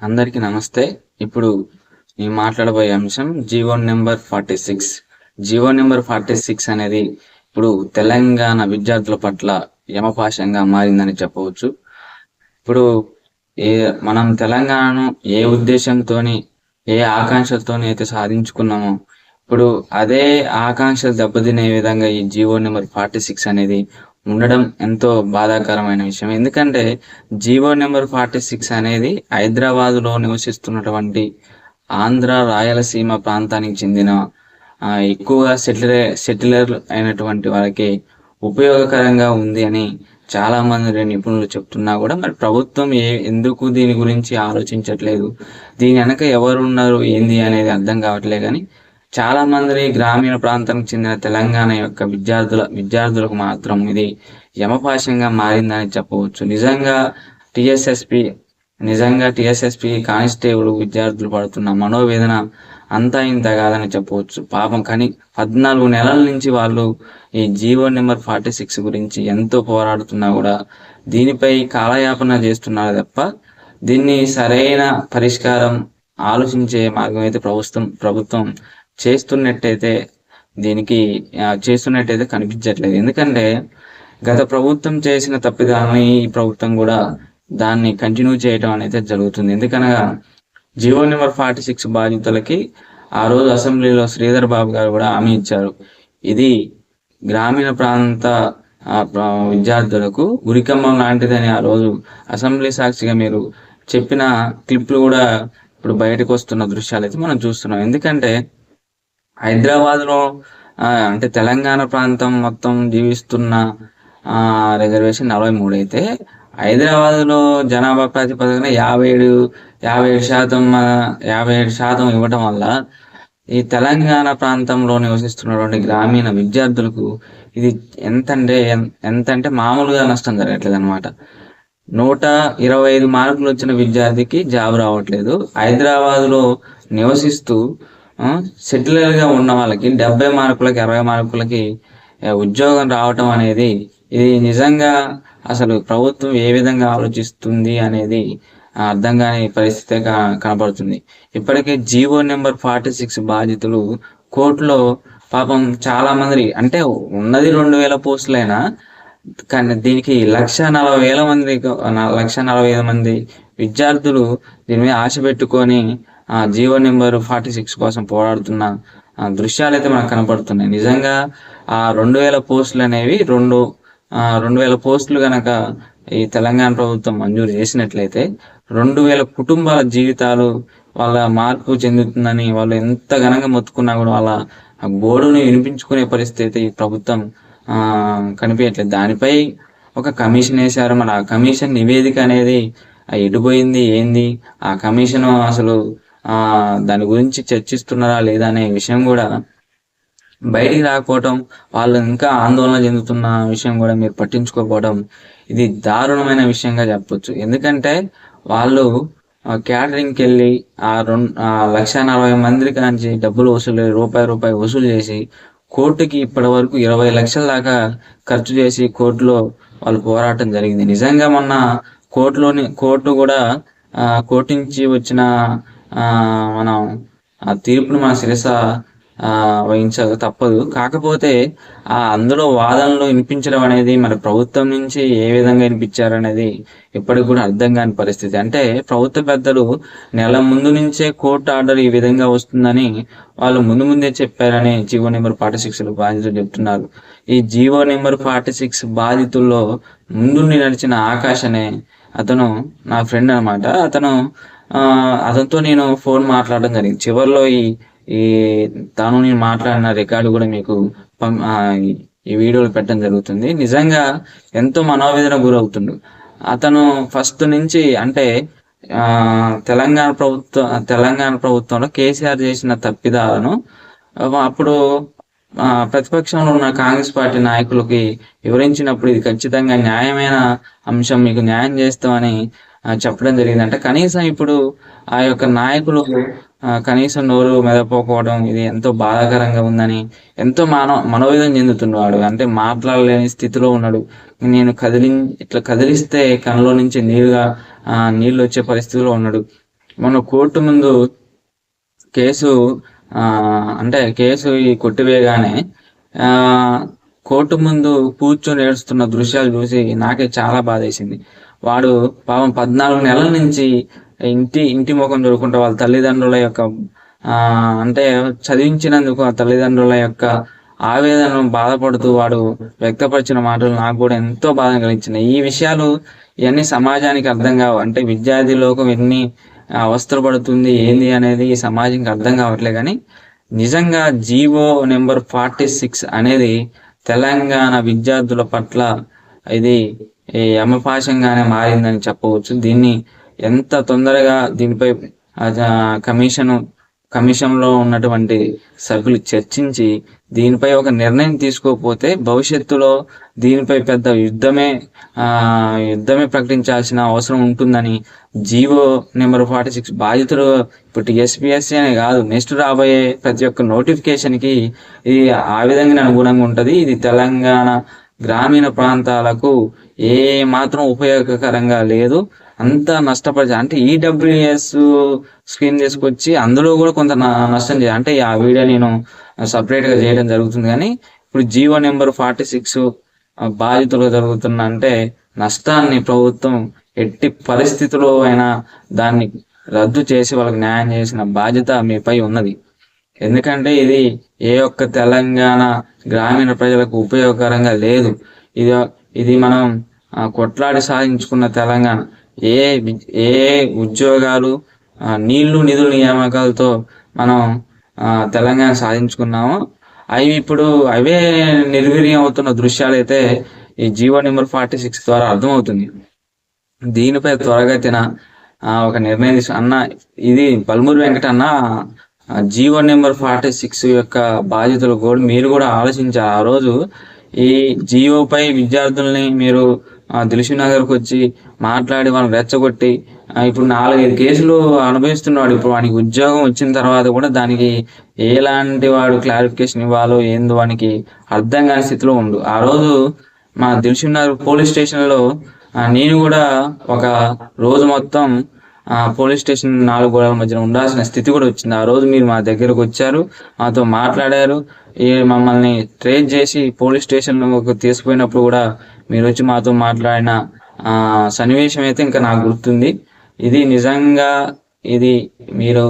అందరికీ నమస్తే. ఇప్పుడు నేను మాట్లాడబోయే అంశం GO number forty six. GO number forty six అనేది ఇప్పుడు తెలంగాణ విద్యార్థుల పట్ల యమపాశంగా మారిందని చెప్పవచ్చు. ఇప్పుడు ఏ మనం తెలంగాణను ఏ ఉద్దేశంతోని ఏ ఆకాంక్షలతోని అయితే సాధించుకున్నామో ఇప్పుడు అదే ఆకాంక్షలు దెబ్బతినే విధంగా ఈ జీవో నెంబర్ ఫార్టీ సిక్స్ అనేది ఉండడం ఎంతో బాధాకరమైన విషయం. ఎందుకంటే జీవో నెంబర్ ఫార్టీ సిక్స్ అనేది హైదరాబాదులో నివసిస్తున్నటువంటి ఆంధ్ర రాయలసీమ ప్రాంతానికి చెందిన ఎక్కువగా సెటిలర్ సెటిలర్ అయినటువంటి వాళ్ళకి ఉపయోగకరంగా ఉంది అని చాలా మంది నిపుణులు చెప్తున్నా కూడా మరి ప్రభుత్వం ఏ ఎందుకు దీని గురించి ఆలోచించట్లేదు? దీని వెనక ఎవరు ఉన్నారు ఏంది అనేది అర్థం కావట్లేదు కానీ చాలా మంది గ్రామీణ ప్రాంతానికి చెందిన తెలంగాణ యొక్క విద్యార్థుల విద్యార్థులకు మాత్రం ఇది యమపాశంగా మారిందని చెప్పవచ్చు. నిజంగా టిఎస్ఎస్పి నిజంగా టిఎస్ఎస్పి కానిస్టేబుల్ విద్యార్థులు పడుతున్న మనోవేదన అంతా ఇంత కాదని చెప్పవచ్చు. పాపం కానీ పద్నాలుగు నెలల నుంచి వాళ్ళు ఈ జీవో నెంబర్ ఫార్టీ సిక్స్ గురించి ఎంతో పోరాడుతున్నా కూడా దీనిపై కాలయాపన చేస్తున్నారు తప్ప దీన్ని సరైన పరిష్కారం ఆలోచించే మార్గం అయితే ప్రభుత్వం ప్రభుత్వం చేస్తున్నట్టయితే దీనికి చేస్తున్నట్టయితే కనిపించట్లేదు. ఎందుకంటే గత ప్రభుత్వం చేసిన తప్పిదాన్ని ఈ ప్రభుత్వం కూడా దాన్ని కంటిన్యూ చేయడం అనేది జరుగుతుంది. ఎందుకనగా జియో నెంబర్ ఫార్టీ సిక్స్ బాధితులకి ఆ రోజు అసెంబ్లీలో శ్రీధర్ బాబు గారు కూడా హామీ ఇచ్చారు. ఇది గ్రామీణ ప్రాంత విద్యార్థులకు గురికమ్మం లాంటిదని ఆ రోజు అసెంబ్లీ సాక్షిగా మీరు చెప్పిన క్లిప్లు కూడా ఇప్పుడు బయటకు వస్తున్న దృశ్యాలు అయితే మనం చూస్తున్నాం. ఎందుకంటే హైదరాబాద్లో అంటే తెలంగాణ ప్రాంతం మొత్తం జీవిస్తున్న ఆ, రిజర్వేషన్ నలభై మూడు అయితే హైదరాబాద్లో జనాభా ప్రాతిపదికన యాభై ఏడు యాభై ఏడు శాతం యాభై ఏడు శాతం ఇవ్వటం వల్ల ఈ తెలంగాణ ప్రాంతంలో నివసిస్తున్నటువంటి గ్రామీణ విద్యార్థులకు ఇది ఎంత అంటే ఎంత అంటే మామూలుగా నష్టం జరగట్లేదు అనమాట నూట ఇరవై ఐదు మార్కులు వచ్చిన విద్యార్థికి జాబ్ రావట్లేదు. హైదరాబాద్లో నివసిస్తూ సెటిలర్గా ఉన్న వాళ్ళకి డెబ్బై మార్కులకి అరవై మార్కులకి ఉద్యోగం రావటం అనేది ఇది నిజంగా అసలు ప్రభుత్వం ఏ విధంగా ఆలోచిస్తుంది అనేది అర్థం కాని పరిస్థితి కనబడుతుంది. ఇప్పటికే జీవో నెంబర్ ఫార్టీ సిక్స్ బాధితులు కోర్టులో పాపం చాలా మంది అంటే ఉన్నది రెండు వేల పోస్టులైనా కానీ దీనికి లక్ష నలభై వేల మంది లక్ష నలభై వేల మంది విద్యార్థులు దీని మీద ఆశ పెట్టుకొని జీవో నెంబర్ ఫార్టీ సిక్స్ కోసం పోరాడుతున్న ఆ, దృశ్యాలు అయితే మనకు కనపడుతున్నాయి. నిజంగా ఆ రెండు వేల పోస్టులు అనేవి రెండు రెండు వేల పోస్టులు గనక ఈ తెలంగాణ ప్రభుత్వం మంజూరు చేసినట్లయితే రెండు వేల కుటుంబాల జీవితాలు వాళ్ళ మార్పు చెందుతుందని వాళ్ళు ఎంత ఘనంగా మొత్తుకున్నా కూడా వాళ్ళ ఆ గోడుని వినిపించుకునే పరిస్థితి ఈ ప్రభుత్వం కనిపించట్లేదు. దానిపై ఒక కమిషన్ వేశారు. మరి ఆ కమిషన్ నివేదిక అనేది ఆ ఎడిపోయింది ఏంది? ఆ కమిషన్ అసలు దాని గురించి చర్చిస్తున్నారా లేదా అనే విషయం కూడా బయటికి రాకపోవటం వాళ్ళు ఇంకా ఆందోళన చెందుతున్న విషయం కూడా మీరు పట్టించుకోకపోవడం ఇది దారుణమైన విషయంగా చెప్పొచ్చు. ఎందుకంటే వాళ్ళు క్యాటరింగ్కి వెళ్ళి ఆ రెండు లక్ష నలభై మంది కాంచి డబ్బులు వసూలు రూపాయి రూపాయి వసూలు చేసి కోర్టుకి ఇప్పటి వరకు ఇరవై లక్షల దాకా ఖర్చు చేసి కోర్టులో వాళ్ళు పోరాటం జరిగింది. నిజంగా మొన్న కోర్టులోని కోర్టు కూడా కోర్టు నుంచి వచ్చిన మనం ఆ తీర్పును మన శిరస ఆ, వహించక తప్పదు. కాకపోతే ఆ అందులో వాదనలు వినిపించడం అనేది మన ప్రభుత్వం నుంచి ఏ విధంగా వినిపించారు అనేది ఇప్పటికి కూడా అర్థం కాని పరిస్థితి. అంటే ప్రభుత్వ పెద్దలు నెల ముందు నుంచే కోర్టు ఆర్డర్ ఈ విధంగా వస్తుందని వాళ్ళు ముందు ముందే చెప్పారని జీవో నెంబర్ ఫార్టీ సిక్స్ బాధితులు చెప్తున్నారు. ఈ జీవో నెంబర్ ఫార్టీ సిక్స్ బాధితుల్లో ముందుండి నడిచిన ఆకాశ్ అనే అతను నా ఫ్రెండ్ అన్నమాట. అతను అతనితో నేను ఫోన్ మాట్లాడడం జరిగింది. చివరిలో ఈ ఈ తాను నేను మాట్లాడిన రికార్డు కూడా మీకు ఈ- వీడియోలు పెట్టడం జరుగుతుంది. నిజంగా ఎంతో మనోవేదన గురవుతుండు. అతను ఫస్ట్ నుంచి అంటే ఆ తెలంగాణ ప్రభుత్వం తెలంగాణ ప్రభుత్వంలో కేసీఆర్ చేసిన తప్పిదాలను అప్పుడు ప్రతిపక్షంలో ఉన్న కాంగ్రెస్ పార్టీ నాయకులకి వివరించినప్పుడు ఇది ఖచ్చితంగా న్యాయమైన అంశం మీకు న్యాయం చేస్తామని చెప్పడం జరిగింది అంటే కనీసం ఇప్పుడు ఆ యొక్క నాయకులు కనీసం నోరు మెదపోకపోవడం ఇది ఎంతో బాధాకరంగా ఉందని ఎంతో మానవ మనోవేదం చెందుతున్నాడు. అంటే మాట్లాడలేని స్థితిలో ఉన్నాడు. నేను కదిలి ఇట్లా కదిలిస్తే కళ్ళలో నుంచి నీరుగా నీళ్ళు వచ్చే పరిస్థితిలో ఉన్నాడు. మన కోర్టు ముందు కేసు అంటే కేసు ఈ కొట్టివేయగానే కోర్టు ముందు కూర్చొని ఏడుస్తున్న దృశ్యాలు చూసి నాకే చాలా బాధ వేసింది వాడు పాపం పద్నాలుగు నెలల నుంచి ఇంటి ఇంటి ముఖం చూడకుండా వాళ్ళ తల్లిదండ్రుల యొక్క అంటే చదివించినందుకు ఆ తల్లిదండ్రుల యొక్క ఆవేదనను బాధపడుతూ వాడు వ్యక్తపరిచిన మాటలు నాకు కూడా ఎంతో బాధ కలిగించినాయి. ఈ విషయాలు ఇవన్నీ సమాజానికి అర్థం కావు. అంటే విద్యార్థి లోకం ఎన్ని అవస్థలు పడుతుంది ఏంది అనేది ఈ సమాజానికి అర్థం కావట్లే కానీ నిజంగా జీవో నెంబర్ ఫార్టీ సిక్స్ అనేది తెలంగాణ విద్యార్థుల పట్ల ఇది యమపాశంగానే మారిందని చెప్పవచ్చు. దీన్ని ఎంత తొందరగా దీనిపై కమిషన్ కమిషన్లో ఉన్నటువంటి సభ్యులు చర్చించి దీనిపై ఒక నిర్ణయం తీసుకోకపోతే భవిష్యత్తులో దీనిపై పెద్ద యుద్ధమే యుద్ధమే ప్రకటించాల్సిన అవసరం ఉంటుందని జీవో నెంబర్ ఫార్టీ సిక్స్ బాధితులు ఇప్పుడు ఎస్పీఎస్సీ అనే కాదు నెక్స్ట్ రాబోయే ప్రతి ఒక్క నోటిఫికేషన్కి ఇది ఆ విధంగా అనుగుణంగా ఉంటుంది. ఇది తెలంగాణ గ్రామీణ ప్రాంతాలకు ఏ మాత్రం ఉపయోగకరంగా లేదు. అంతా నష్టపరిచే అంటే ఈడబ్ల్యూఎస్ స్కీమ్ తీసుకొచ్చి అందులో కూడా కొంత నష్టం చేయాలి అంటే ఆ వీడియో నేను సపరేట్గా గా చేయడం జరుగుతుంది. కానీ ఇప్పుడు జీవో నెంబర్ ఫార్టీ సిక్స్ బాధితులు జరుగుతున్న అంటే నష్టాన్ని ప్రభుత్వం ఎట్టి పరిస్థితుల్లో అయినా దాన్ని రద్దు చేసి వాళ్ళకి న్యాయం చేసిన బాధ్యత మీపై ఉన్నది. ఎందుకంటే ఇది ఏ ఒక్క తెలంగాణ గ్రామీణ ప్రజలకు ఉపయోగకరంగా లేదు. ఇది ఇది మనం కొట్లాడి సాధించుకున్న తెలంగాణ. ఏ వి- ఏ ఉద్యోగాలు నీళ్ళు నిధుల నియామకాలతో మనం ఆ, తెలంగాణ సాధించుకున్నామో అవి ఇప్పుడు అవే నిర్వీర్యం అవుతున్న దృశ్యాలు అయితే ఈ జీవో నెంబర్ ఫార్టీ సిక్స్ ద్వారా అర్థమవుతుంది. దీనిపై త్వరగతిన ఒక నిర్ణయం అన్న ఇది పల్మూరు వెంకట అన్న జీవో నెంబర్ ఫార్టీ సిక్స్ యొక్క బాధ్యతలు కూడా మీరు కూడా ఆలోచించారు ఆ రోజు ఈ జియోపై విద్యార్థుల్ని మీరు ఆ, నగర్కి వచ్చి మాట్లాడి వాళ్ళని రెచ్చగొట్టి ఇప్పుడు నాలుగైదు కేసులు అనుభవిస్తున్నాడు. ఇప్పుడు వానికి ఉద్యోగం వచ్చిన తర్వాత కూడా దానికి ఎలాంటి వాడు క్లారిఫికేషన్ ఇవ్వాలో ఏందో వానికి అర్థం కాని స్థితిలో ఉండు. ఆ రోజు మా దిల్షు నగర్ పోలీస్ స్టేషన్లో నేను కూడా ఒక రోజు మొత్తం పోలీస్ స్టేషన్ నాలుగు గోడల మధ్యన ఉండాల్సిన స్థితి కూడా వచ్చింది. ఆ రోజు మీరు మా దగ్గరకు వచ్చారు మాతో మాట్లాడారు. మమ్మల్ని ట్రేస్ చేసి పోలీస్ స్టేషన్ తీసుకుపోయినప్పుడు కూడా మీరు వచ్చి మాతో మాట్లాడిన ఆ సన్నివేశం అయితే ఇంకా నాకు గుర్తుంది. ఇది నిజంగా ఇది మీరు